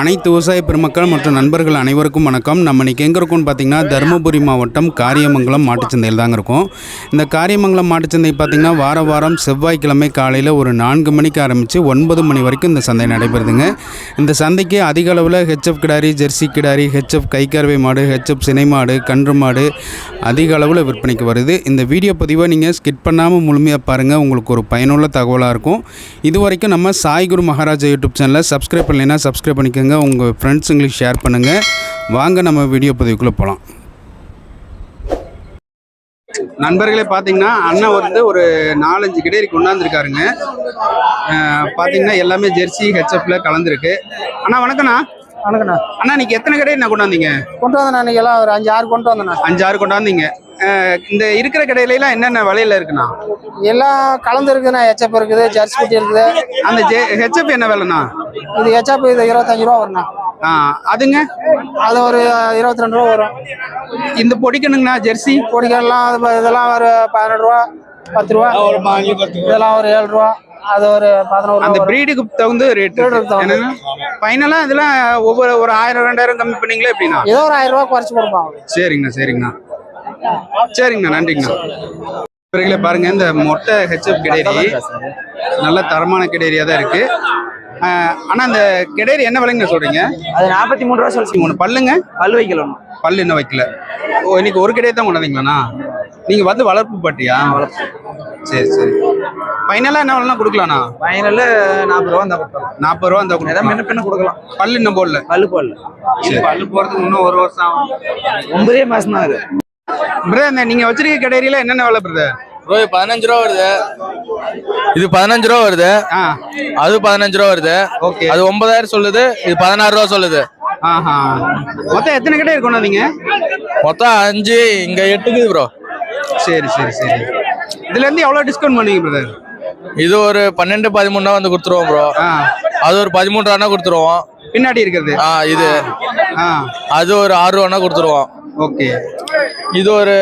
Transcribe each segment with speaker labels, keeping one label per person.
Speaker 1: அனைத்து விவசாய பெருமக்கள் மற்றும் நண்பர்கள் அனைவருக்கும் வணக்கம். நம்ம இன்னைக்கு எங்கே இருக்கோம்னு பார்த்தீங்கன்னா தருமபுரி மாவட்டம் காரியமங்கலம் மாட்டுச்சந்தையில் தாங்க இருக்கும். இந்த காரியமங்கலம் மாட்டுச்சந்தை பார்த்திங்கன்னா வார வாரம் செவ்வாய்க்கிழமை காலையில் ஒரு நான்கு மணிக்கு ஆரம்பித்து ஒன்பது மணி வரைக்கும் இந்த சந்தை நடைபெறுதுங்க. இந்த சந்தைக்கு அதிக அளவில் ஹெச்எஃப் கிடாரி ஜெர்சி கிடாரி ஹெச்எஃப் கைக்கறவை மாடு ஹெச்எஃப் சினை மாடு கன்று மாடு அதிக அளவில் விற்பனைக்கு வருது. இந்த வீடியோ பதிவை நீங்கள் ஸ்கிட் பண்ணாமல் முழுமையாக பாருங்கள் உங்களுக்கு ஒரு பயனுள்ள தகவலாக இருக்கும். இது வரைக்கும் நம்ம சாய்குரு மகாராஜா யூடியூப் சேனலை சப்ஸ்கிரைப் பண்ணலைன்னா சப்ஸ்கிரைப் பண்ணிக்கோங்க. உங்கள் ஃப்ரெண்ட்ஸுங்களுக்கு ஷேர் பண்ணுங்கள் வாங்க நம்ம வீடியோ பதிவுக்குள்ளே போகலாம் நண்பர்களே பார்த்தீங்கன்னா அண்ணன் வந்து ஒரு நாலஞ்சு கிடேரி கொண்டாந்துருக்காருங்க. பார்த்தீங்கன்னா எல்லாமே ஜெர்சி ஹெச்எஃப்ல கலந்துருக்கு. அண்ணா வணக்கண்ணா
Speaker 2: வணக்கண்ணா
Speaker 1: அண்ணா இன்னைக்கு எத்தனை கடை என்ன கொண்டாந்தீங்க
Speaker 2: கொண்டு வந்தேன் அன்னைக்கு எல்லாம் ஒரு அஞ்சு ஆறு கொண்டு வந்தேண்ணா
Speaker 1: அஞ்சு ஆறு கொண்டாந்தீங்க அஹ் இந்த இருக்கிற கடையிலாம் என்னென்ன விலையில இருக்குண்ணா?
Speaker 2: எல்லாம் கலந்து இருக்குண்ணா ஹெச்எப் இருக்குது ஜெர்சி குட்டி இருக்குது.
Speaker 1: அந்த ஜெ ஹெச்எஃப் என்ன விலைண்ணா?
Speaker 2: இது ஹெச்எப் இது இருபத்தஞ்சு ரூபா வரும்ண்ணா
Speaker 1: ஆ அதுங்க?
Speaker 2: அது ஒரு இருபத்தி ரெண்டு ரூபா வரும்.
Speaker 1: இந்த பொடிக்கணுங்கண்ணா ஜெர்சி?
Speaker 2: பொடிக்கெல்லாம் இதெல்லாம் ஒரு பதினெட்டு ரூபா பத்து ரூபா. இதெல்லாம் ஒரு ஏழு ரூபா. அது ஒரு பதினோரு
Speaker 1: அந்த. பிரீடுக்கு தகுந்த ரேட். என்னன்னா ஃபைனலா இதெல்லாம் ஒவ்வொரு ஒரு ஆயிரம் ரெண்டாயிரம் கம்மி பண்ணீங்களா எப்படின்னா
Speaker 2: ஏதோ ஒரு ஆயிரம் ரூபா குறைச்சு கொடுப்பாங்க.
Speaker 1: சரிங்கண்ணா சரிங்கண்ணா. சரிங்கண்ணா நன்றிங்கண்ணா. இவர்களே பாருங்க இந்த மொட்டை ஹெச்எஃப் கிடேரி நல்ல தரமான கிடேரியா தான் இருக்கு ஆனா இந்த கிடேரி என்ன விலைங்க சொல்றீங்க?
Speaker 2: அது நாற்பத்தி மூணு ரூபா சொல்லி
Speaker 1: ஒன்று பல்லுங்க?
Speaker 2: பல் வைக்கணும்
Speaker 1: பல்லு இன்னும் வைக்கல. ஓ இன்னைக்கு ஒரு கிடையே தான் கொண்டாந்தீங்களாண்ணா நீங்க வந்து வளர்ப்பு பாட்டியா? சரி சரி. ஃபைனலா என்ன விலைனா கொடுக்கலாண்ணா
Speaker 2: ஃபைனல் நாற்பது ரூபா இருந்தால் கொடுக்கலாம்.
Speaker 1: நாற்பது ரூபா இருந்தா கொடுக்கலாம்.
Speaker 2: முன்ன பின்ன கொடுக்கலாம்.
Speaker 1: பல்லு இன்னும் போடல.
Speaker 2: பல்லு போடல.
Speaker 1: சரி.
Speaker 2: பல்லு போறதுக்கு இன்னும் ஒரு வருஷம் ஆகும். ஒன்பதே மாசம் தான் அது
Speaker 1: பிரதர் இந்த நீங்க வச்சிருக்க கடையில என்னென்ன விலை பிரதர்
Speaker 3: ப்ரோ இது பதினஞ்சு ரூபா வருது. இது பதினஞ்சு ரூபா வருது.
Speaker 1: ஆ.
Speaker 3: அது பதினஞ்சு ரூபா வருது.
Speaker 1: ஓகே.
Speaker 3: அது ஒன்பதாயிரம் சொல்லுது. இது பதினாறு ரூபா சொல்லுது.
Speaker 1: ஆஹா. மொத்தம் எத்தனை கடை கொண்டாந்தீங்க
Speaker 3: மொத்தம் அஞ்சு இங்க எட்டுக்குது ப்ரோ
Speaker 1: சரி சரி சரி. இதுல இருந்து எவ்வளவு டிஸ்கவுண்ட் பண்ணுவீங்க பிரதர்
Speaker 3: இது ஒரு பன்னெண்டு பதிமூணு வந்து கொடுத்துருவோம் ப்ரோ அது ஒரு பதிமூணு ரூபா கொடுத்துருவோம்.
Speaker 1: பின்னாடி இருக்கிறது?
Speaker 3: ஆ இது. அது ஒரு ஆறு ரூபா கொடுத்துருவோம்.
Speaker 1: ஓகே.
Speaker 3: இது ஒரு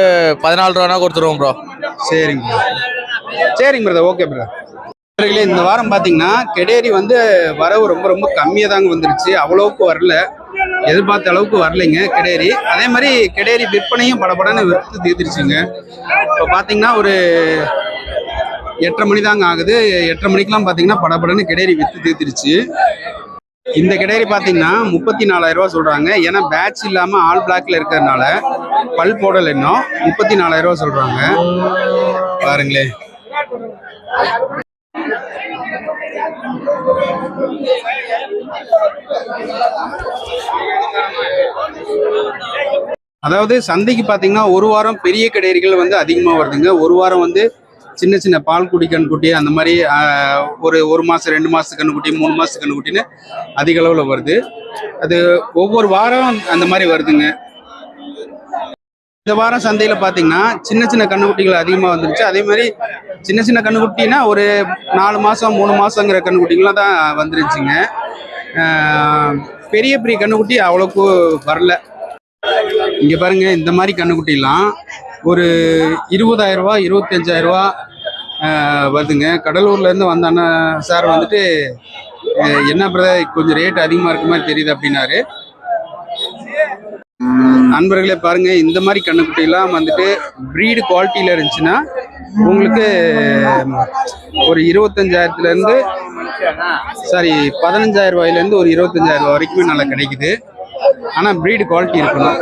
Speaker 3: பதினாலு ரூபா கொடுத்துருவோம் ப்ரோ
Speaker 1: சரிங்க. சரிங்க பிரதர் ஓகே பிரதர் இந்த வாரம் பார்த்தீங்கன்னா கெடேரி வந்து வரவு ரொம்ப ரொம்ப கம்மியாக தாங்க வந்துருச்சு. அவ்வளவுக்கு வரல. எதிர்பார்த்த அளவுக்கு வரலைங்க கெடேரி. அதே மாதிரி கெடேரி விற்பனையும் படபடன்னு விற்று தீர்த்துருச்சுங்க. இப்போ பார்த்தீங்கன்னா ஒரு எட்டரை மணி தாங்க ஆகுது. எட்டரை மணிக்கெல்லாம் பார்த்தீங்கன்னா படபடன்னு கிடேரி விற்று தீர்த்துருச்சு. இந்த கிடேரி பார்த்தீங்கன்னா முப்பத்தி நாலாயிரரூவா சொல்கிறாங்க ஏன்னா பேட்ச் இல்லாமல் ஆல் பிளாக்ல இருக்கிறதுனால பல் போடல் இன்னும். முப்பத்தி நாலாயிரம் ரூபா பாருங்களே. பாருங்களேன் அதாவது சந்தைக்கு பார்த்தீங்கன்னா ஒரு வாரம் பெரிய கடைகள் வந்து அதிகமாக வருதுங்க. ஒரு வாரம் வந்து சின்ன சின்ன பால் குடி கண்குட்டி அந்த மாதிரி ஒரு ஒரு மாதம் ரெண்டு மாதத்து கண்ணுக்குட்டி மூணு மாதத்து கண்ணுக்குட்டின்னு அதிக அளவில் வருது. அது ஒவ்வொரு வாரம் அந்த மாதிரி வருதுங்க. இந்த வாரம் சந்தையில் பார்த்தீங்கன்னா சின்ன சின்ன கண்ணுக்குட்டிகள் அதிகமாக வந்துருச்சு. அதே மாதிரி சின்ன சின்ன கண்ணுக்குட்டினா ஒரு நாலு மாதம் மூணு மாதங்கிற கண்ணுக்குட்டிகள்லாம் தான் வந்துருச்சுங்க. பெரிய பெரிய கண்ணுக்குட்டி அவ்வளோக்கு வரல. இங்கே பாருங்க இந்த மாதிரி கண்ணுக்குட்டிலாம் ஒரு இருபதாயிரம் ரூபா இருபத்தஞ்சாயிரம் ரூபா வருதுங்க கடலூர்லேருந்து வந்த அண்ணா சார் வந்துட்டு என்ன பிரதர் கொஞ்சம் ரேட் அதிகமாக இருக்க மாதிரி தெரியுது அப்படின்னாரு. நண்பர்களே பாருங்க இந்த மாதிரி கண்ணுக்குட்டிலாம் வந்துட்டு ப்ரீடு குவாலிட்டியில் இருந்துச்சுன்னா உங்களுக்கு ஒரு இருபத்தஞ்சாயிரத்துலேருந்து சாரி பதினஞ்சாயிரம் ரூபாயிலேருந்து ஒரு இருபத்தஞ்சாயிரம் ரூபா வரைக்குமே நல்லா கிடைக்குது. ஆனால் ப்ரீடு குவாலிட்டி இருக்கணும்.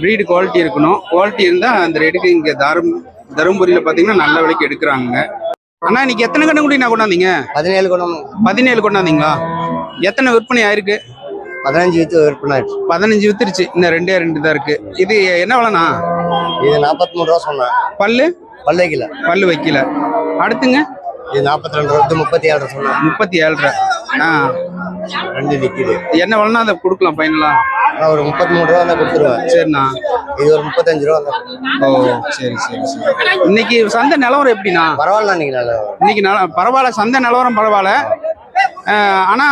Speaker 1: ப்ரீடு குவாலிட்டி இருக்கணும். குவாலிட்டி இருந்தா அந்த ரேட்டுக்கு இங்க தரும் தருமபுரியில பாத்தீங்கன்னா நல்ல விலைக்கு எடுக்கிறாங்க அண்ணா இன்னைக்கு எத்தனை கண்ணுக்குட்டி நான் கொண்டாந்தீங்க?
Speaker 2: பதினேழு கொண்டு
Speaker 1: பதினேழு கொண்டாந்தீங்களா? எத்தனை விற்பனை ஆயிருக்கு?
Speaker 2: பதினஞ்சு வித்து விற்பனை ஆயிடுச்சு.
Speaker 1: பதினஞ்சு வித்துருச்சு. இன்னும் ரெண்டே ரெண்டு தான் இருக்கு. இது என்ன விலைண்ணா?
Speaker 2: இது நாற்பத்தி மூணு ரூபா சொன்னேன்.
Speaker 1: பல்லு?
Speaker 2: பல் வைக்கல.
Speaker 1: பல்லு வைக்கல. அடுத்துங்க?
Speaker 2: இது நாற்பத்தி ரெண்டு ரூபா முப்பத்தி ஏழு ரூபா சொன்னேன்.
Speaker 1: முப்பத்தி ஏழரை ஆ.
Speaker 2: ரெண்டு நிக்குது
Speaker 1: என்ன விலைனா அதை கொடுக்கலாம் ஃபைனலா
Speaker 2: நான் ஒரு முப்பத்தி மூணு ரூபா தான் கொடுத்துருவேன்.
Speaker 1: சரிண்ணா.
Speaker 2: இது ஒரு முப்பத்தஞ்சு ரூபா தான்
Speaker 1: ஓ சரி சரி சரி. இன்னைக்கு சந்தை நிலவரம் எப்படிண்ணா?
Speaker 2: பரவாயில்ல நீங்க நல்லா
Speaker 1: இன்னைக்கு நல பரவாயில்ல சந்தை நிலவரம் பரவாயில்ல. அஹ், ஆனா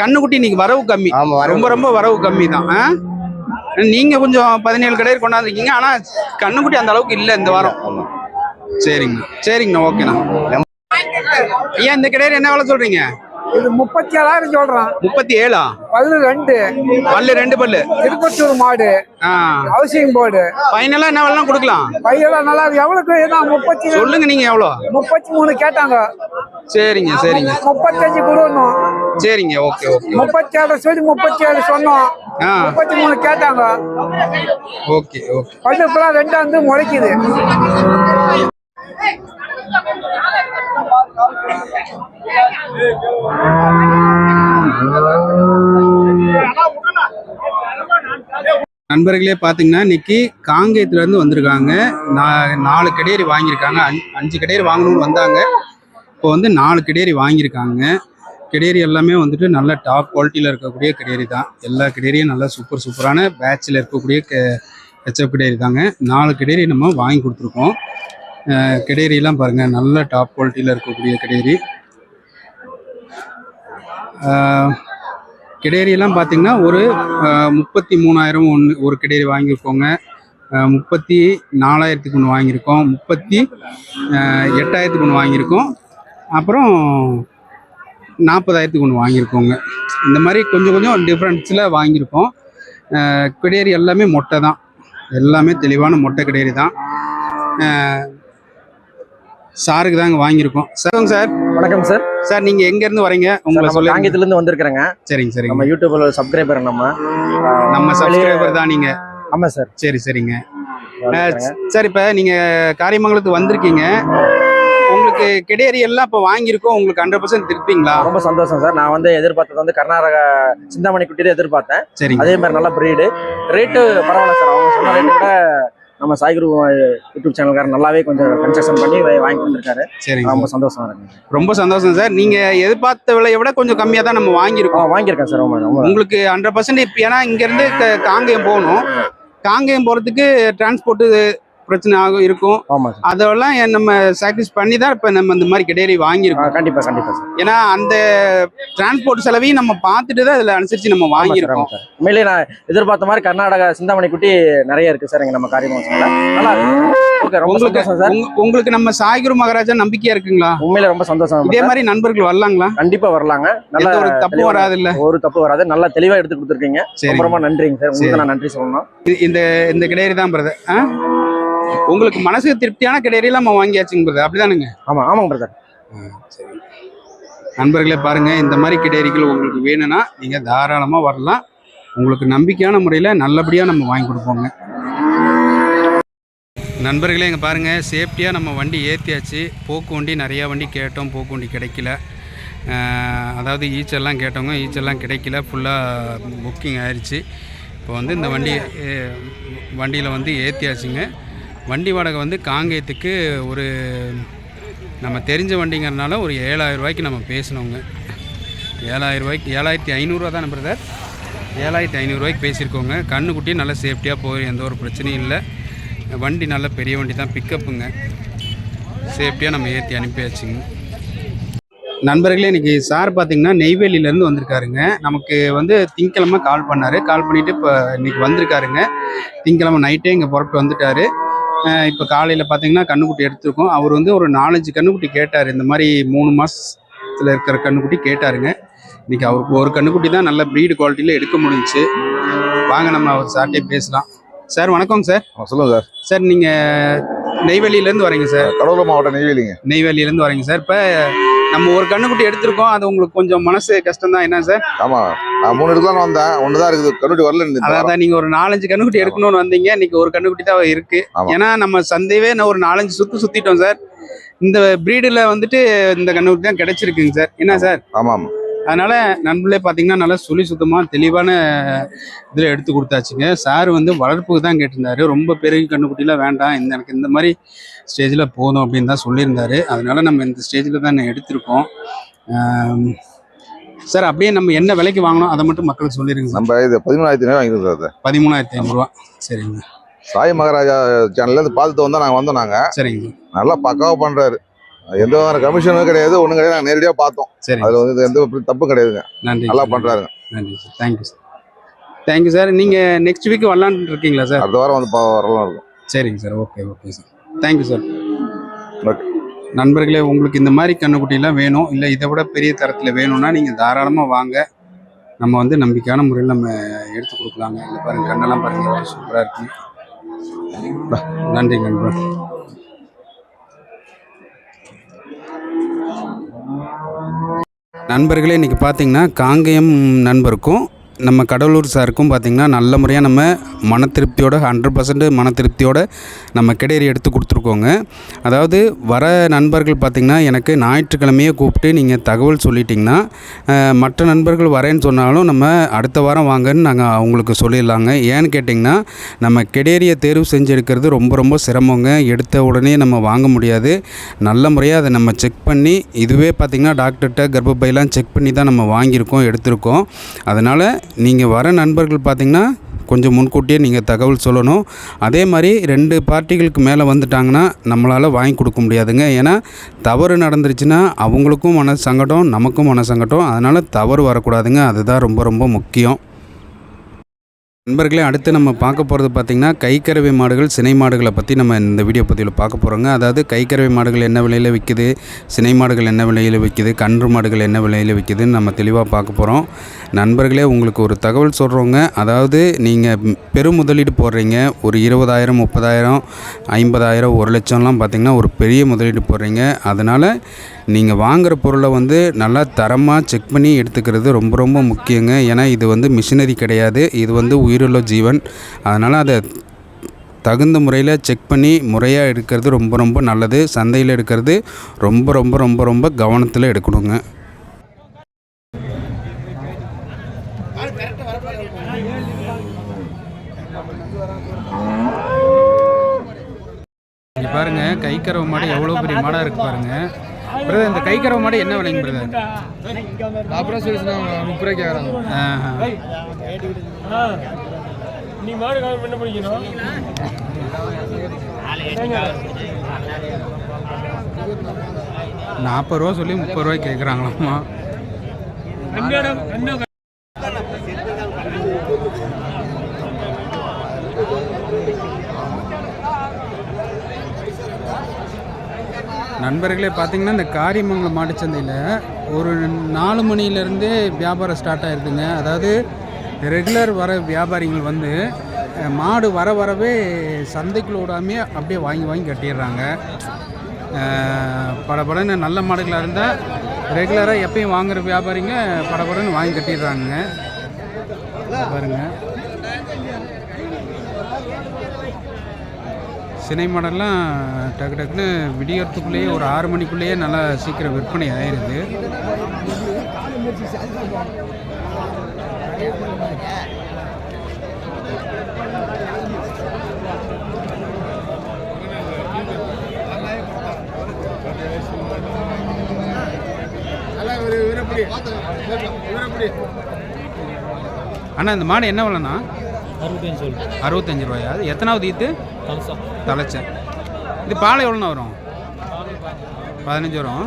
Speaker 1: கண்ணுக்குட்டி இன்னைக்கு வரவு கம்மி. ரொம்ப ரொம்ப வரவு கம்மி தான் ஆ? நீங்க கொஞ்சம் பதினேழு கடையில் கொண்டாந்துருக்கீங்க. ஆனா கண்ணுக்குட்டி அந்த அளவுக்கு இல்ல இந்த வாரம். சரிங்கண்ணா. சரிங்கண்ணா ஓகேண்ணா. ஏன் இந்த கடையில் என்ன வேலை சொல்றீங்க?
Speaker 2: இது முப்பத்தி ஏழாயிரம் சொல்றான்.
Speaker 1: முப்பத்தி ஏழா
Speaker 2: பல்லு ரெண்டு.
Speaker 1: பல்லு ரெண்டு பல்லு.
Speaker 2: திருப்பத்தூர் மாடு. ஹவுசிங் போர்டு
Speaker 1: ஃபைனலாக என்ன வேணாலும் கொடுக்கலாம்?
Speaker 2: பையெல்லாம் நல்லா இருக்கு. எவ்வளவுக்கு? தான் முப்பத்தி
Speaker 1: சொல்லுங்க நீங்க எவ்வளோ?
Speaker 2: முப்பத்தி மூணு கேட்டாங்க.
Speaker 1: சரிங்க சரிங்க.
Speaker 2: முப்பத்தஞ்சு கொடுக்கணும்.
Speaker 1: சரிங்க ஓகே ஓகே
Speaker 2: முப்பத்தி ஏழு சொல்லி முப்பத்தி ஏழு சொன்னோம் முப்பத்தி மூணு கேட்டாங்க.
Speaker 1: Okay okay.
Speaker 2: பல்லு இப்பெல்லாம் ரெண்டு வந்து முளைக்குது.
Speaker 1: நண்பர்களே பார்த்தீங்கன்னா இன்னைக்கு காங்கேயத்துலேருந்து வந்திருக்காங்க. நா- நாலு கடையரி வாங்கியிருக்காங்க. அஞ்சு அஞ்சு கடையரி வாங்கணும்னு வந்தாங்க. இப்போ வந்து நாலு கடையரி வாங்கியிருக்காங்க. கடையரி எல்லாமே வந்துட்டு நல்ல டாப் குவாலிட்டியில் இருக்கக்கூடிய கிடேரி தான். எல்லா கிடேரியும் நல்லா சூப்பர் சூப்பரான பேட்சில் இருக்கக்கூடிய க ஹெச்எப் கிடேரி தாங்க. நாலு கிடேரி நம்ம வாங்கி கொடுத்துருக்கோம். அஹ் பாருங்கள் நல்ல டாப் குவாலிட்டியில் இருக்கக்கூடிய கடையரி அஹ் கிடேரியெல்லாம் ஒரு முப்பத்தி மூணாயிரம் ஒன்று ஒரு கிடேரி வாங்கியிருக்கோங்க. முப்பத்தி நாலாயிரத்துக்கு ஒன்று வாங்கியிருக்கோம். முப்பத்தி எட்டாயிரத்துக்கு ஒன்று வாங்கியிருக்கோம். அப்புறம் நாற்பதாயிரத்துக்கு ஒன்று வாங்கியிருக்கோங்க. இந்த மாதிரி கொஞ்சம் கொஞ்சம் டிஃப்ரென்ஸில் வாங்கியிருக்கோம். கிடேரி எல்லாமே மொட்டை தான். எல்லாமே தெளிவான மொட்டை கிடேரி தான். சாருக்கு தாங்க வாங்கியிருக்கோம். Sir sir.
Speaker 4: வணக்கம் சார்.
Speaker 1: சார் நீங்கள் எங்கேருந்து வரீங்க? உங்களை சொல்லுங்க.
Speaker 4: காங்கேயத்துல இருந்து வந்திருக்கிறேங்க.
Speaker 1: சரிங்க சரிங்க.
Speaker 4: நம்ம யூடியூப்ல சப்ஸ்கிரைபர் நம்ம.
Speaker 1: நம்ம சப்ஸ்கிரைபர் தான் நீங்க.
Speaker 4: ஆமா சார்.
Speaker 1: சரி சரிங்க. சார் இப்ப நீங்க காரியமங்கலத்துக்கு வந்திருக்கீங்க. உங்களுக்கு கிடையரி எல்லாம் இப்ப வாங்கியிருக்கோம். உங்களுக்கு ஹண்ட்ரட் பர்சன்ட் திருப்பீங்களா
Speaker 4: ரொம்ப சந்தோஷம் சார். நான் வந்து எதிர்பார்த்தது வந்து கர்நாடகா சிந்தாமணி குட்டி தான் எதிர்பார்த்தேன்.
Speaker 1: சரிங்க.
Speaker 4: அதே மாதிரி நல்ல பிரீடு ரேட்டு பரவாயில்ல சார். அவங்க சொன்ன ரேட்டு விட நம்ம சாய்குரு யூடியூப் சேனல்காரர் நல்லாவே கொஞ்சம் கன்ஸ்ட்ரக்ஷன் பண்ணி வா- வாங்கி கொடுத்துருக்காரு.
Speaker 1: சரிங்க
Speaker 4: ரொம்ப
Speaker 1: சார்.
Speaker 4: சந்தோஷமா இருக்குங்க
Speaker 1: ரொம்ப சந்தோஷம் சார். நீங்க எதிர்பார்த்த விலையை விட கொஞ்சம் கம்மியா தான் நம்ம வாங்கியிருக்கோம்.
Speaker 4: வாங்கியிருக்கேன் சார்.
Speaker 1: உங்களுக்கு ஹண்ட்ரட் பர்சன்ட் இப்போ ஏன்னா இங்க இருந்து க- காங்கேயம் போகணும். காங்கேயம் போறதுக்கு டிரான்ஸ்போர்ட் பிரச்சனை ஆகும் இருக்கும். அதெல்லாம் நம்ம சாக்ரிஃபைஸ் பண்ணி தான் இப்ப நம்ம இந்த மாதிரி கிடையரி
Speaker 4: ஆ,
Speaker 1: வாங்கியிருக்கோம்
Speaker 4: கண்டிப்பா கண்டிப்பா சார்
Speaker 1: ஏன்னா அந்த டிரான்ஸ்போர்ட் செலவையும் நம்ம பார்த்துட்டு தான் இதுல அனுசரிச்சு நம்ம வாங்கியிருக்கோம்.
Speaker 4: உண்மையிலேயே நான் எதிர்பார்த்த மாதிரி கர்நாடகா சிந்தாமணி குட்டி நிறைய இருக்கு சார் இங்க நம்ம காரியமாக நல்லா
Speaker 1: உங்களுக்கு உங்களுக்கு நம்ம சாய்குரு மகாராஜா நம்பிக்கையா இருக்குங்களா?
Speaker 4: உண்மையில ரொம்ப சந்தோஷம்
Speaker 1: இதே மாதிரி நண்பர்கள் வரலாங்களா?
Speaker 4: கண்டிப்பா வரலாங்க. நல்ல
Speaker 1: ஒரு தப்பு வராது இல்ல
Speaker 4: ஒரு தப்பு வராது. நல்லா தெளிவா எடுத்து கொடுத்துருக்கீங்க. ரொம்ப நன்றிங்க சார். உங்களுக்கு நான் நன்றி சொல்லணும்.
Speaker 1: இந்த இந்த கிடையரி தான் பிரதர் உங்களுக்கு மனசுக்கு திருப்தியான கிடையரியெல்லாம் நம்ம வாங்கியாச்சுங்க பிரதர் அப்படிதானுங்க?
Speaker 4: ஆமா ஆமாங்க பிரதர்
Speaker 1: சரி. நண்பர்களே பாருங்க இந்த மாதிரி கிடையரிகள் உங்களுக்கு வேணும்னா நீங்க தாராளமா வரலாம். உங்களுக்கு நம்பிக்கையான முறையில் நல்லபடியாக நம்ம வாங்கி கொடுப்போங்க. நண்பர்களே இங்கே பாருங்கள் சேஃப்டியாக நம்ம வண்டி ஏற்றியாச்சு போக்கு வண்டி நிறையா வண்டி கேட்டோம் போக்கு வண்டி கிடைக்கல அதாவது ஈச்செல்லாம் கேட்டவங்க ஈச்செல்லாம் கிடைக்கல. ஃபுல்லாக புக்கிங் ஆயிடுச்சு இப்போ வந்து இந்த வண்டி வண்டியில் வந்து ஏற்றியாச்சுங்க வண்டி வாடகை வந்து காங்கேயத்துக்கு ஒரு நம்ம தெரிஞ்ச வண்டிங்கிறதுனால ஒரு ஏழாயிரம் ரூபாய்க்கு நம்ம பேசினோங்க. ஏழாயிரம் ரூபாய்க்கு ஏழாயிரத்தி ஐநூறுரூவா தான் பிரதர் ஏழாயிரத்தி ஐநூறுரூவாய்க்கு பேசியிருக்கோங்க. கண்ணுக்குட்டி நல்லா சேஃப்டியாக போய் எந்த ஒரு பிரச்சனையும் இல்லை. வண்டி நல்ல பெரிய வண்டி தான் பிக்கப்புங்க சேஃப்டியாக நம்ம ஏற்றி அனுப்பியாச்சுங்க. நண்பர்களே இன்றைக்கி சார் பார்த்தீங்கன்னா நெய்வேலியிலேருந்து வந்திருக்காருங்க. நமக்கு வந்து திங்கக்கிழமை கால் பண்ணார். கால் பண்ணிவிட்டு இப்போ இன்னைக்கு வந்திருக்காருங்க. திங்கக்கிழமை நைட்டே இங்கே புறப்பட்டு வந்துட்டார். இப்போ காலையில் பார்த்தீங்கன்னா கண்ணுக்குட்டி எடுத்திருக்கோம். அவர் வந்து ஒரு நாலஞ்சு கண்ணுக்குட்டி கேட்டார். இந்த மாதிரி மூணு மாதத்தில் இருக்கிற கண்ணுக்குட்டி கேட்டாருங்க. இன்னைக்கு அவருக்கு ஒரு கண்ணுக்குட்டி தான் நல்ல ப்ரீடு குவாலிட்டியில் எடுக்க முடிஞ்சுச்சு. வாங்க நம்ம அவர் சார்ட்டே பேசலாம். சார் வணக்கம் சார்.
Speaker 5: ஆ, சொல்லுங்க சார்.
Speaker 1: சார் நீங்கள் நெய்வேலியிலேருந்து வரீங்க சார்.
Speaker 5: கடலூர் மாவட்டம் நெய்வேலிங்க.
Speaker 1: நெய்வேலியிலேருந்து வரீங்க சார். இப்போ நம்ம ஒரு கண்ணுக்குட்டி எடுத்திருக்கோம். அது உங்களுக்கு கொஞ்சம் மனசு கஷ்டம் தான் என்ன சார்?
Speaker 5: ஆமா. நான் மூணு எடுக்கலாம்னு வந்தேன். ஒன்று தான் இருக்குது. கண்ணுட்டி வரல.
Speaker 1: அதான் நீங்க ஒரு நாலஞ்சு கண்ணுக்குட்டி எடுக்கணும்னு வந்தீங்க. இன்னைக்கு ஒரு கண்ணுக்குட்டி தான் இருக்கு. ஏன்னா நம்ம சந்தையவே நான் ஒரு நாலஞ்சு சுத்து சுத்திட்டோம் சார். இந்த பிரீடுல வந்துட்டு இந்த கண்ணுக்குட்டி தான் கிடைச்சிருக்குங்க சார். என்ன சார்?
Speaker 5: ஆமா ஆமா.
Speaker 1: அதனால நண்பர்களே பார்த்தீங்கன்னா நல்லா சுழி சுத்தமாக தெளிவான இதில் எடுத்து கொடுத்தாச்சுங்க. சார் வந்து வளர்ப்புக்கு தான் கேட்டிருந்தாரு. ரொம்ப பெரிய கண்ணுக்குட்டிலாம் வேண்டாம். இந்த எனக்கு இந்த மாதிரி ஸ்டேஜில் போதும் அப்படின்னு தான் சொல்லியிருந்தாரு. அதனால நம்ம இந்த ஸ்டேஜில் தான் எடுத்திருக்கோம். சார் அப்படியே நம்ம என்ன விலைக்கு வாங்கணும் அதை மட்டும் மக்களுக்கு சொல்லிடுங்க சார்.
Speaker 5: நம்ம இது பதிமூணாயிரத்தி ஐநூறு வாங்கிருக்கோம் சார்.
Speaker 1: பதிமூணாயிரத்தி ஐநூறுரூவா சரிங்க.
Speaker 5: சாய் மகாராஜா சேனல்ல இருந்து பார்த்துட்டு வந்தோம். நாங்கள் வந்தோம் நாங்கள்
Speaker 1: சரிங்க.
Speaker 5: நல்லா பக்காவாக பண்றாரு. எந்த விதமான கமிஷனும் கிடையாது ஒன்றும் கிடையாது. நாங்கள் நேரடியாக பார்த்தோம்.
Speaker 1: சரிங்க
Speaker 5: அதில் வந்து எந்த ஒரு தப்பும் கிடையாதுங்க.
Speaker 1: நன்றி
Speaker 5: நல்லா பண்றாருங்க
Speaker 1: நன்றி sir. Thank you sir thank you sir நீங்கள் நெக்ஸ்ட் வீக் வரலான்ட்டு இருக்கீங்களா சார்
Speaker 5: அடுத்த வாரம் வந்து வரலாம் இருக்கும்.
Speaker 1: சரிங்க sir okay okay sir thank you sir
Speaker 5: okay
Speaker 1: நண்பர்களே உங்களுக்கு இந்த மாதிரி கண்ணுக்குட்டிலாம் வேணும் இல்லை இதை விட பெரிய தரத்தில் வேணும்னா நீங்கள் தாராளமாக வாங்க. நம்ம வந்து நம்பிக்கையான முறையில் நம்ம எடுத்து கொடுக்கலாங்க. இந்த பாருங்க கண்ணெல்லாம் பாருங்க எவ்வளோ சூப்பராக இருக்கு. பா, நன்றி நண்பர். நண்பர்களே இன்றைக்கி பார்த்தீங்கன்னா காங்கேயம் நண்பருக்கும் நம்ம கடலூர் சாருக்கும் பார்த்திங்கன்னா நல்ல முறையாக நம்ம மன திருப்தியோட ஹண்ட்ரட் பர்சன்ட் மன திருப்தியோட நம்ம கிடையறி எடுத்து கொடுத்துருக்கோங்க. அதாவது வர நண்பர்கள் பார்த்திங்கன்னா எனக்கு ஞாயிற்றுக்கிழமையே கூப்பிட்டு நீங்கள் தகவல் சொல்லிட்டிங்கன்னா மற்ற நண்பர்கள் வரேன்னு சொன்னாலும் நம்ம அடுத்த வாரம் வாங்கன்னு நாங்கள் அவங்களுக்கு சொல்லிடலாங்க. ஏன்னு கேட்டிங்கன்னா நம்ம கெடேரியை தேர்வு செஞ்சு எடுக்கிறது ரொம்ப ரொம்ப சிரமங்க. எடுத்த உடனே நம்ம வாங்க முடியாது. நல்ல முறையாக அதை நம்ம செக் பண்ணி இதுவே பார்த்திங்கன்னா டாக்டர்கிட்ட கர்ப்பப்பையெல்லாம் செக் பண்ணி தான் நம்ம வாங்கியிருக்கோம் எடுத்திருக்கோம். அதனால் நீங்கள் வர நண்பர்கள் பார்த்திங்கன்னா கொஞ்சம் முன்கூட்டியே நீங்கள் தகவல் சொல்லணும். அதே மாதிரி ரெண்டு பார்ட்டிகளுக்கு மேலே வந்துட்டாங்கன்னா நம்மளால் வாங்கி கொடுக்க முடியாதுங்க. ஏன்னா தவறு நடந்துருச்சுன்னா அவங்களுக்கும் மன சங்கடம் நமக்கும் மன சங்கடம் அதனால் தவறு வரக்கூடாதுங்க. அதுதான் ரொம்ப ரொம்ப முக்கியம். நண்பர்களே அடுத்து நம்ம பார்க்க போகிறது பார்த்திங்கன்னா கைக்கறவை மாடுகள் சினை மாடுகளை பற்றி நம்ம இந்த வீடியோ பதிவில் பார்க்க போகிறோங்க அதாவது கைக்கறவை மாடுகள் என்ன விலையில் விற்கிது சினை மாடுகள் என்ன விலையில் விற்கிது கன்று மாடுகள் என்ன விலையில் விற்கிதுன்னு நம்ம தெளிவாக பார்க்க போகிறோம் நண்பர்களே உங்களுக்கு ஒரு தகவல் சொல்கிறோங்க அதாவது நீங்கள் பெரும் முதலீடு போடுறீங்க ஒரு இருபதாயிரம் முப்பதாயிரம் ஐம்பதாயிரம் ஒரு லட்சம்லாம் பார்த்திங்கன்னா ஒரு பெரிய முதலீடு போடுறீங்க. அதனால் நீங்கள் வாங்குகிற பொருளை வந்து நல்லா தரமாக செக் பண்ணி எடுத்துக்கிறது ரொம்ப ரொம்ப முக்கியங்க. ஏன்னா இது வந்து மிஷினரி கிடையாது. இது வந்து உயிருள்ள ஜீவன். அதனால் அதை தகுந்த முறையில் செக் பண்ணி முறையாக எடுக்கிறது ரொம்ப ரொம்ப நல்லது. சந்தையில் எடுக்கிறது ரொம்ப ரொம்ப ரொம்ப ரொம்ப கவனத்தில் எடுக்கணுங்க. இங்கே பாருங்க கைக்கறவை மாடு எவ்வளோ பெரிய மாடாக இருக்கு பாருங்கள் பிரதர் இந்த கைக்கறவை மாடு என்ன விலைங்க பிரதர்
Speaker 3: ரூபா சொல்லி முப்பது ரூபாய்க்கு கேட்குறாங்க
Speaker 6: நீ மாடு காலம் என்ன பண்ணிக்கணும்?
Speaker 1: நாற்பது ரூபா சொல்லி முப்பது ரூபாய்க்கு கேட்குறாங்களாம்மா நண்பர்களே பார்த்தீங்கன்னா இந்த காரியமங்கலம் மாட்டுச்சந்தையில் ஒரு நாலு மணிலேருந்தே வியாபாரம் ஸ்டார்ட் ஆயிருதுங்க. அதாவது ரெகுலர் வர வியாபாரிகள் வந்து மாடு வர வரவே சந்தைக்குள்ள விடாமே அப்படியே வாங்கி வாங்கி கட்டிடுறாங்க. படபடன்னு நல்ல மாடுகளாக இருந்தால் ரெகுலராக எப்பயும் வாங்குற வியாபாரிங்க படபடன்னு வாங்கி கட்டிடுறாங்க பாருங்க. சினை மாடெல்லாம் டக்கு டக்குன்னு விடியறதுக்குள்ளேயே ஒரு ஆறு மணிக்குள்ளேயே நல்லா சீக்கிரம் விற்பனை ஆயிடுது அண்ணா இந்த மாடு என்ன விலைண்ணா?
Speaker 6: அறுபத்தஞ்சு
Speaker 1: அறுபத்தஞ்சு ரூபாயா? அது எத்தனாவது ஈத்து? தலைச்சேன் இது பால் எவ்வளோண்ணா வரும்? பதினஞ்சு வரும்.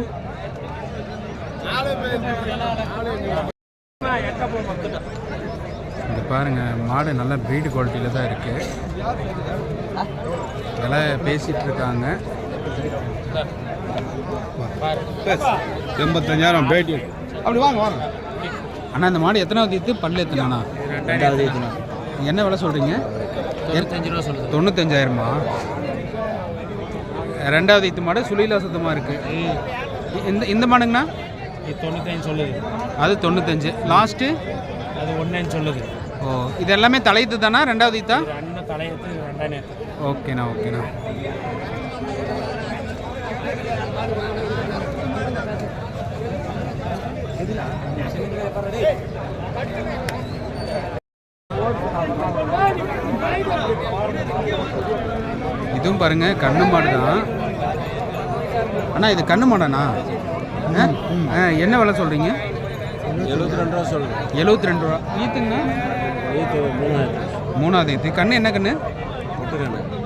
Speaker 1: இது பாருங்க மாடு நல்ல ப்ரீடு குவாலிட்டியில் தான் இருக்கு. விலை பேசிட்டு இருக்காங்க.
Speaker 5: எண்பத்தஞ்சாயிரம் பேட்டி அப்படி வாங்க வாங்க.
Speaker 1: அண்ணா இந்த மாடு எத்தனாவது ஈத்து? பல்லு எத்தனாண்ணா
Speaker 6: ரெண்டாவது ஏற்றினா
Speaker 1: என்ன விலை சொல்கிறீங்க
Speaker 6: இருபத்தஞ்சு ரூபா சொல்லுது.
Speaker 1: தொண்ணூத்தஞ்சாயிரமா? ரெண்டாவது ஈத்து மாடு சுழிலா சுத்தமாக இருக்குது இந்த இந்த மாடுங்கண்ணா?
Speaker 6: தொண்ணூத்தஞ்சு சொல்லுது.
Speaker 1: அது தொண்ணூத்தஞ்சு. லாஸ்ட்டு
Speaker 6: அது ஒன்றுன்னு சொல்லுது.
Speaker 1: ஓ இது எல்லாமே தலையத்து தானா? ரெண்டாவது ஈத்தா?
Speaker 6: இது அண்ணன் தலையத்து நேற்று
Speaker 1: ஓகேண்ணா ஓகேண்ணா. இதுவும் பாருங்க கண்ணு மாடு தான். அண்ணா இது கண்ணு மாடாண்ணா? என்ன விலை சொல்கிறீங்க
Speaker 6: எழுபத்தி ரெண்டு ரூபா சொல்லுது
Speaker 1: எழுபத்தி ரெண்டு ரூபா. ஈத்துங்கண்ணா
Speaker 6: இது மூணாயிரம்
Speaker 1: மூணாவது ஈத்து கண்ணு என்ன கண்ணு?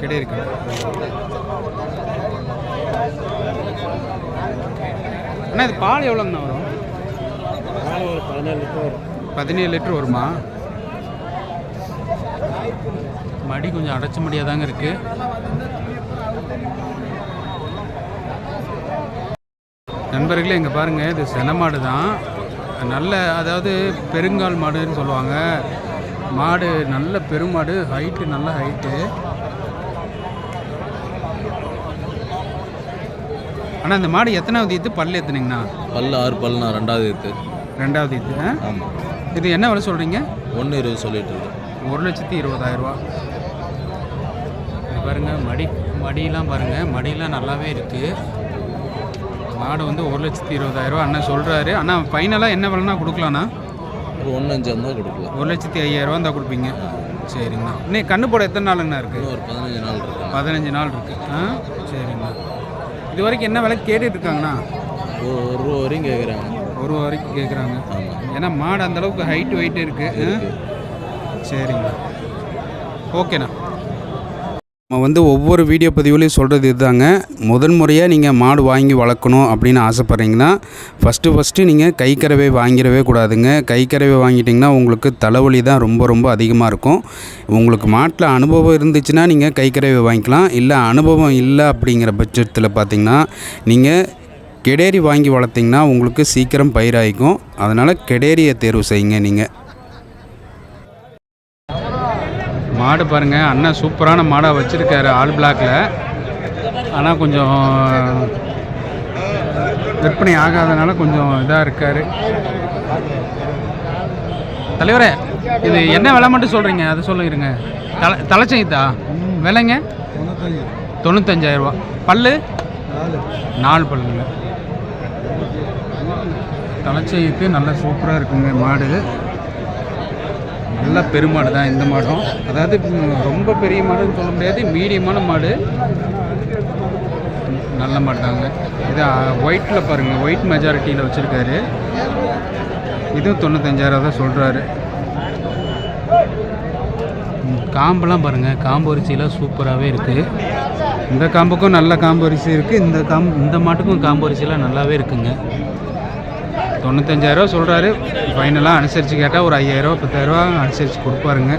Speaker 1: கிடையாது கண்ணு அண்ணா இது பால் எவ்வளோங்கண்ணா வரும்?
Speaker 6: ஒரு பதினேழு லிட்டர் வரும்.
Speaker 1: பதினேழு லிட்டர் வருமா? மடி கொஞ்சம் அடைச்ச முடியாதாங்க இருக்கு. நண்பர்களே இங்கே பாருங்கள் இது செனமாடு தான். நல்ல அதாவது பெருங்கால் மாடுன்னு சொல்லுவாங்க. மாடு நல்ல பெருமாடு ஹைட்டு நல்ல ஹைட்டு ஆனால் இந்த மாடு எத்தனாவது ஈத்து? பல்லு எத்தனைங்கண்ணா
Speaker 3: பல்லு ஆறு பல்லுண்ணா ரெண்டாவது இது
Speaker 1: ரெண்டாவது?
Speaker 3: ஆமாம்
Speaker 1: இது என்ன விலை சொல்கிறீங்க
Speaker 3: ஒன்று இருபது சொல்லிட்டு இருக்கு
Speaker 1: ஒரு லட்சத்தி இருபதாயிரரூவா இது பாருங்கள் மடி. மடியெலாம் பாருங்கள் மடியெலாம் நல்லாவே இருக்குது மாடு வந்து ஒரு லட்சத்தி இருபதாயிரரூவா அண்ணன் சொல்கிறாரு அண்ணா ஃபைனலாக என்ன விலைனா கொடுக்கலாண்ணா
Speaker 3: ஒரு ஒன்று அஞ்சு இருந்தால் கொடுக்கலாம்.
Speaker 1: ஒரு லட்சத்தி ஐயாயிரரூவா இருந்தால் கொடுப்பீங்க. சரிங்கண்ணா. இன்னும் கண்ணு போட எத்தனை நாளுங்கண்ணா இருக்குது
Speaker 3: ஒரு பதினஞ்சு நாள் இருக்கு.
Speaker 1: பதினஞ்சு நாள் இருக்குது ஆ சரிங்கண்ணா. இது வரைக்கும் என்ன விலை கேட்டுட்டு இருக்காங்கண்ணா?
Speaker 3: ஒரு ஒரு ரூபா வரையும் கேட்குறாங்க
Speaker 1: ஒரு வரைக்கும் கேட்குறாங்க ஏன்னா மாடு அந்த அளவுக்கு ஹைட் வெயிட் இருக்குது சரிங்கண்ணா. ஓகேண்ணா. நம்ம வந்து ஒவ்வொரு வீடியோ பதிவுலையும் சொல்கிறது இதுதாங்க. முதன் முறையாக நீங்கள் மாடு வாங்கி வளர்க்கணும் அப்படின்னு ஆசைப்பட்றீங்கன்னா ஃபஸ்ட்டு ஃபஸ்ட்டு நீங்கள் கைக்கறவை வாங்கிடவே கூடாதுங்க. கைக்கறவை வாங்கிட்டிங்கன்னா உங்களுக்கு தலைவலி தான் ரொம்ப ரொம்ப அதிகமாக இருக்கும். உங்களுக்கு மாட்டில் அனுபவம் இருந்துச்சுன்னா நீங்கள் கைக்கறவை வாங்கிக்கலாம். இல்லை அனுபவம் இல்லை அப்படிங்கிற பட்சத்தில் பார்த்தீங்கன்னா நீங்கள் கெடேரி வாங்கி வளர்த்திங்கன்னா உங்களுக்கு சீக்கிரம் பயிராகிக்கும் அதனால் கெடேரியை தேர்வு செய்யுங்க நீங்கள் மாடு பாருங்கள் அண்ணன் சூப்பரான மாடாக வச்சுருக்காரு ஆல் பிளாக்கில் ஆனால் கொஞ்சம் விற்பனை ஆகாதனால கொஞ்சம் இதாக இருக்கார். தலைவரே இது என்ன விலை மட்டும் சொல்கிறீங்க அதை சொல்லிடுங்க தலை தலைச்சைத்தா? விலைங்க? தொண்ணூத்தஞ்சாயிரரூபா பல்லு? நாலு பல்லுங்க. தலைச்சைக்கு நல்லா சூப்பராக இருக்குங்க மாடு. நல்ல பெருமாடு தான் இந்த மாடும். அதாவது ரொம்ப பெரிய மாடுன்னு சொல்ல முடியாது மீடியமான மாடு. நல்ல மாடு தாங்க. இது ஒயிட்டில் பாருங்கள் ஒயிட் மெஜாரிட்டியில் வச்சுருக்காரு. இதுவும் தொண்ணூத்தஞ்சாயிரம் தான் சொல்கிறாரு காம்பெல்லாம் பாருங்கள் காம்பரிசிலாம் சூப்பராகவே இருக்குது இந்த காம்புக்கும் நல்ல காம்பு அரிசி இருக்குது இந்த காம்பு இந்த மாட்டுக்கும் காம்பரிசிலாம் நல்லாவே இருக்குங்க. தொண்ணூத்தஞ்சாயிரரூவா சொல்கிறாரு ஃபைனலாக அனுசரித்து கேட்டால் ஒரு ஐயாயிரரூவா பத்தாயிரரூவா அனுசரித்து கொடுப்பாருங்க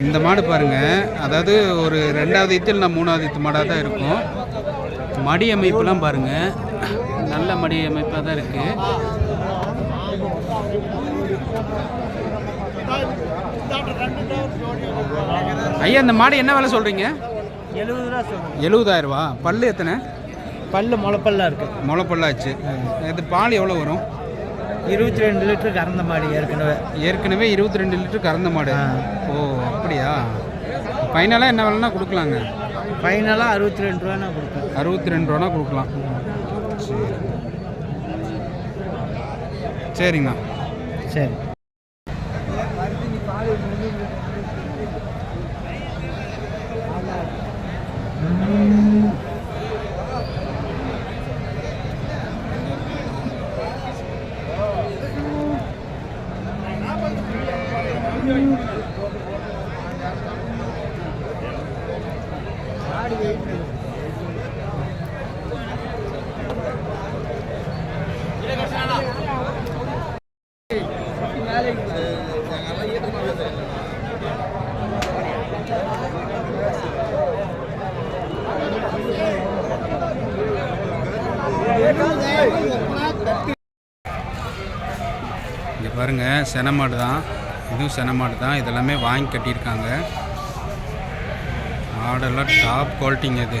Speaker 1: இந்த மாடு பாருங்க அதாவது ஒரு ரெண்டாவது நான் மூணாவது ஈத்து மாடாக தான் இருக்கும். மடி அமைப்புலாம் பாருங்க. நல்ல மடி அமைப்பாக தான் இருக்கு. ஐயா இந்த மாடு என்ன விலை
Speaker 2: சொல்லுங்கள்
Speaker 1: எழுபதாயிரம் ரூபா பல்லு எத்தனை?
Speaker 2: பல்லு முளைப்பல்லாம் இருக்கு.
Speaker 1: முளைப்பல்லாச்சு. இது பால் எவ்வளோ வரும்?
Speaker 2: இருபத்தி ரெண்டு லிட்டர் கறந்த மாடு ஏற்கனவே.
Speaker 1: ஏற்கனவே இருபத்தி ரெண்டு லிட்டர் கறந்த மாடு. ஓ அப்படியா? ஃபைனலாக என்ன விலைனா கொடுக்கலாங்க?
Speaker 2: ஃபைனலாக அறுபத்தி ரெண்டு ரூபா நான் கொடுப்பேன்.
Speaker 1: அறுபத்தி ரெண்டு ரூபா கொடுக்கலாம். சரி சரிங்கண்ணா
Speaker 2: சரி.
Speaker 1: இங்கே பாருங்கள் செனமாடு தான். இதுவும் செனமாடு தான். இதெல்லாமே வாங்கி கட்டியிருக்காங்க. மாடெல்லாம் டாப் குவாலிட்டிங்க இது.